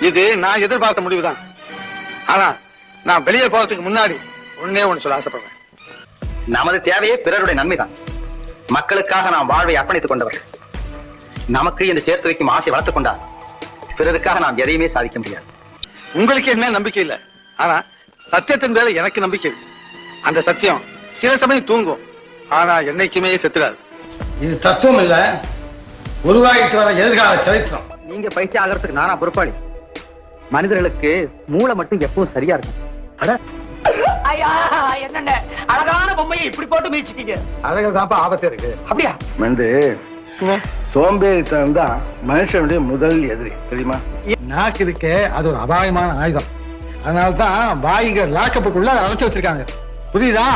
இது நான் எதிர்பார்த்த முடிவுதான். ஆனா நான் வெளியே போறதுக்கு முன்னாடி ஒண்ணே ஒண்ணு சொல்ல ஆசைப்படுறேன். நமது தேவையே பிறருடைய நன்மைதான். மக்களுக்காக நாம் வாழ்வை அர்ப்பணித்துக் கொண்டவர்கள். நமக்கு என்று சேர்த்து வைக்கும் ஆசை வளர்த்துக் கொண்டால் பிறருக்காக நாம் எதையுமே சாதிக்க முடியாது. உங்களுக்கு என்ன நம்பிக்கை இல்ல. ஆனா சத்தியத்தின் மேல எனக்கு நம்பிக்கை இருக்கு. அந்த சத்தியம் சில சமயம் தூங்கும். ஆனா என்னைக்குமே செத்துறாது இது தத்துவம் இல்ல. உருவாகிட்டு வர எதிர்கால சரித்திரம். நீங்க பயிற்சி ஆகிறதுக்கு நானா பொறுப்பாளி? மனிதர்களுக்கு மூளை மட்டும் எப்பவும் சரியா இருக்கும். அட. ஐயா என்னென்ன அழகான பொம்மையை இப்படி போட்டு மிதிச்சிட்டீங்க. அழகு ஆபத்து இருக்கு. அப்படியா? வந்து சோம்பேறித்தனம் தான் மனுஷனுடைய முதல் எதிரி தெரியுமா? நாக்கு இருக்கே அது ஒரு அபாயமான ஆயுதம். அதனால தான் வாய்ங்க லாக்கப்புக்குள்ள அழைச்சு வச்சிருக்காங்க. புரியுதா?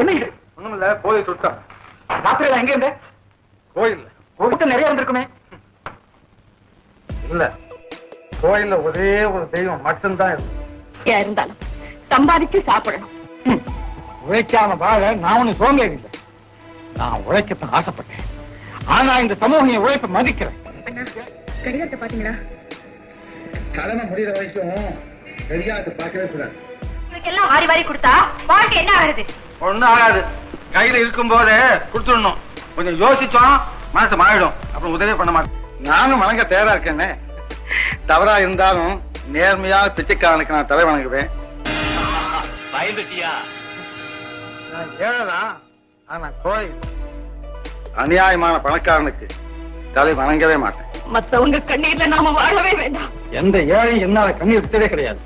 என்ன இது? ஒண்ணும் இல்ல போய் சுத்தம். ராத்திரில எங்க இருந்த? கோயில் கூட்டம் நிறைய இருந்திருக்குமே. இல்ல. கோயில்ல ஒரே ஒரு தெய்வம் மட்டும்தான் இருக்கு இருந்தாலும் சம்பாதிச்சு சாப்பிடணும். உழைக்காம வாழ நான் ஒண்ணு சோம்பேறி இல்லை நான் உழைக்கத்தான் ஆசைப்பட்டேன். ஆனா இந்த சமூகம் என் உழைப்பை மதிக்கிறேன் கடிகாரத்தை பாத்தீங்களா? கடமை முடிகிற வரைக்கும் கடிகாரத்தை பார்க்கவே கூடாது. எல்லாம் வாரி வாரி கொடுத்தா வாழ்க்கை என்ன ஆகுது ஒண்ணும் ஆகாது. கையில இருக்கும் போதே கொடுத்துடணும். கொஞ்சம் யோசிச்சோம் மனசு மாறிடும். அப்புறம் உதவி பண்ண மாட்டேன் நானும் வணங்க தயாரா இருக்கேனே. தவறா இருந்தாலும் நேர்மையா பிச்சைக்காரனுக்கு நான் தலை வணங்குவேன். பயந்துட்டியா? நான் ஏழைதான் ஆனா கோயில் அநியாயமான பணக்காரனுக்கு தலை வணங்கவே மாட்டேன். மத்தவங்க கண்ணீர்ல நாம வாழவே வேண்டாம். எந்த ஏழையும் என்னால கண்ணீர் விட்டதே கிடையாது.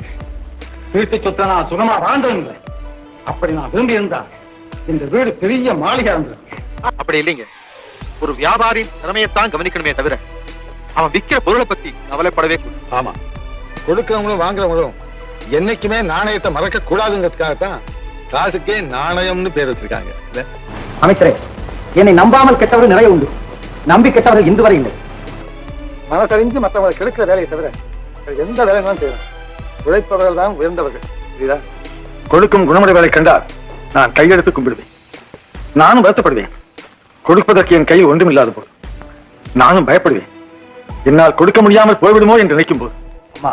வீட்டு சொத்தை நான் சுகமா வாழ்ந்ததும் இல்லை. அப்படி நான் விரும்பி இருந்தா இந்த வீடு பெரிய மாளிகை இருந்தது. அப்படி இல்லைங்க. ஒரு வியாபாரி திறமையத்தான் கவனிக்கணுமே தவிர அவன் விக்கிற பொருளை பத்தி கவலைப்படவே கூடாது. ஆமா. கொடுக்கறவங்களும் வாங்குறவங்களும் என்னைக்குமே நாணயத்தை மறக்க கூடாதுங்கிறதுக்காகத்தான் காசுக்கே நாணயம்னு பேர் வச்சிருக்காங்க? அமைச்சரே என்னை நம்பாமல் கெட்டவர்கள் நிறைய உண்டு. நம்பி கெட்டவர்கள் இன்று வரை இல்லை. மனசறிஞ்சு மற்றவங்களை கெடுக்கிற வேலையை தவிர எந்த வேலையும் செய்யலாம் உழைப்பவர்கள் தான் உயர்ந்தவர்கள் புரியுதா? கொடுக்கும் குணமுடையவரை கண்டால் நான் கையெடுத்து கும்பிடுவேன். நானும் வருத்தப்படுவேன். கொடுப்பதற்கு என் கையில் ஒன்றுமில்லாத போது நானும் பயப்படுவேன். என்னால் கொடுக்க முடியாமல் போய்விடுமோ என்று நினைக்கும் போது அம்மா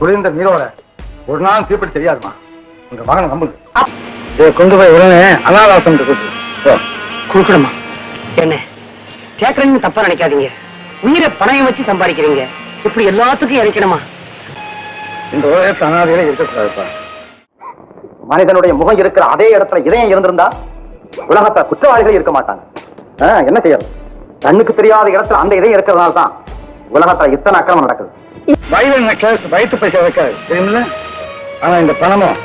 குளிர்ந்த நீரோட ஒரு நாள் தீப்படி தெரியாதுமா? உங்க மகனை நம்புங்க. கொண்டு போய் உடனே அனாதாசம் கொடுக்கணுமா? என்ன? கேக்குறேன்னு தப்பா நினைக்காதீங்க. உயிரை பணயம் வச்சு சம்பாதிக்கிறீங்க. இப்படி எல்லாத்துக்கும் இறைக்கணுமா? இந்த உலகத்து அனாதையில இருக்கக்கூடாதுப்பா. மனிதனுடைய முகம் இருக்கிற அதே இடத்துல இதயம் இருந்திருந்தா உலகத்துல குற்றவாளிகளே இருக்க மாட்டாங்க. என்ன செய்யறது? கண்ணுக்கு தெரியாத இடத்துல அந்த இதயம் இருக்கிறதுனால தான் உலகத்துல இத்தனை அக்கிரமம் நடக்குது. வயிறு நெக்லஸ் வயிற்று பசி வைக்காது தெரியுமில்ல? ஆனா இந்த பணமும்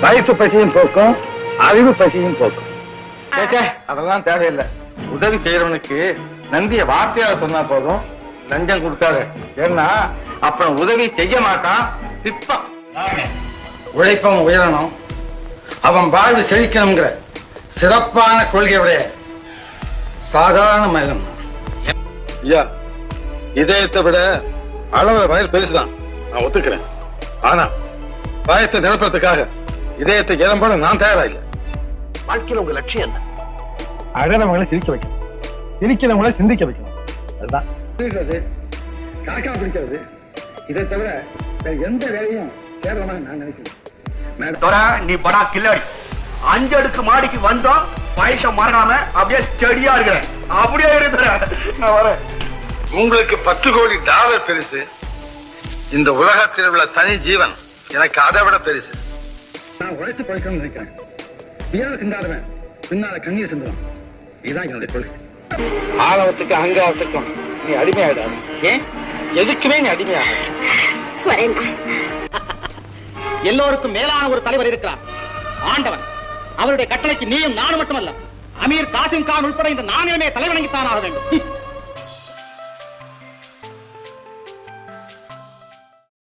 வயிற்று பசியும் போக்கும் அறிவு பசியும் போக்கும். அதெல்லாம் தேவையில்லை. உதவி செய்யறவனுக்கு நந்திய வார்த்தையால சொன்னா போதும். லஞ்சம் கொடுக்காது. ஏன்னா அப்புறம் உதவி செய்ய மாட்டான் திப்பான் உழைப்பவன் உயரணும். அவன் வாழ்வு செழிக்கணுங்கிற சிறப்பான கொள்கையுடைய சாதாரண மனிதன். ஐயா இதயத்தை விட அளவுல வயல் பெருசுதான் நான் ஒத்துக்கிறேன். ஆனா பயத்தை நிரப்புறதுக்காக இதயத்தை இளம்போட நான் தயாரா இல்லை வாழ்க்கையில உங்க லட்சியம் என்ன? அழறவங்களை சிரிக்க வைக்கணும். சிரிக்கிறவங்களை சிந்திக்க வைக்கணும். அதுதான். காக்கா பிடிக்கிறது இதை தவிர எந்த வேலையும் கேவலமாக நான் நினைக்கிறேன் நீ படா கில்லாடி. அஞ்சு அடுக்கு மாடிக்கு வந்தோம் வயசம் மறக்காம அப்படியே ஸ்டடியா இருக்கிறேன். அப்படியே இருக்கிறேன் நான் வரேன். உங்களுக்கு பத்து கோடி டாலர் பெருசு. இந்த உலகத்தில் உள்ள தனி ஜீவன் எனக்கு அதை விட பெருசு. நான் உழைத்து பழக்கணும்னு நினைக்கிறேன். சிந்தாதவன் பின்னால கண்ணீர் சிந்துவான். இதுதான் என்னுடைய கொள்கை. ஆணவத்துக்கு அகங்காரத்துக்கும் நீ அடிமையாயிடாது. ஏன்? எதுக்குமே நீ அடிமையாக வரேன்டா எல்லோருக்கும் மேலான ஒரு தலைவர் இருக்கிறார். ஆண்டவன். அவருடைய கட்டளைக்கு நீயும் நானும் மட்டுமல்ல. அமீர் காசிம் கான் உட்பட இந்த நாணயமே தலைவணங்கித்தான் ஆக வேண்டும்.